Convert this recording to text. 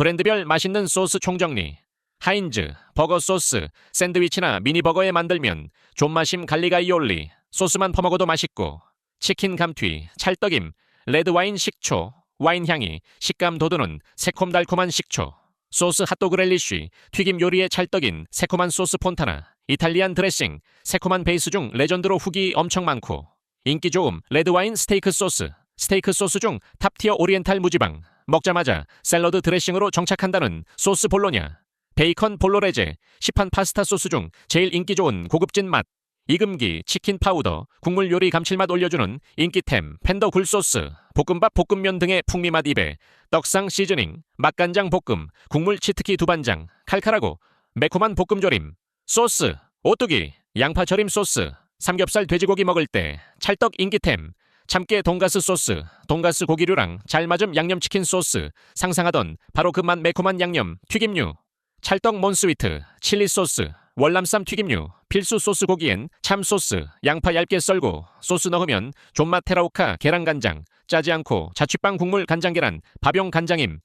브랜드별 맛있는 소스 총정리. 하인즈, 버거 소스, 샌드위치나 미니버거에 만들면 존맛심 갈리가이올리, 소스만 퍼먹어도 맛있고, 치킨 감튀, 찰떡임, 레드와인 식초, 와인 향이 식감 돋우는 새콤달콤한 식초, 소스 핫도그 렐리쉬, 튀김 요리의 찰떡인 새콤한 소스 폰타나, 이탈리안 드레싱, 새콤한 베이스 중 레전드로 후기 엄청 많고, 인기 좋음 레드와인 스테이크 소스, 스테이크 소스 중 탑티어 오리엔탈 무지방, 먹자마자 샐러드 드레싱으로 정착한다는 소스 볼로냐, 베이컨 볼로레제, 시판 파스타 소스 중 제일 인기 좋은 고급진 맛, 이금기 치킨 파우더, 국물 요리 감칠맛 올려주는 인기템 팬더 굴소스, 볶음밥 볶음면 등의 풍미맛 입에 떡상 시즈닝, 맛간장 볶음, 국물 치트키 두반장, 칼칼하고 매콤한 볶음 조림, 소스, 오뚜기, 양파 절임 소스, 삼겹살 돼지고기 먹을 때 찰떡 인기템, 참깨 돈가스 소스, 돈가스 고기류랑 잘 맞음 양념치킨 소스, 상상하던 바로 그 맛 매콤한 양념, 튀김류, 찰떡 몬스위트, 칠리 소스, 월남쌈 튀김류, 필수 소스 고기엔 참 소스, 양파 얇게 썰고 소스 넣으면 존맛 테라오카 계란 간장, 짜지 않고 자취빵 국물 간장 계란, 밥용 간장임,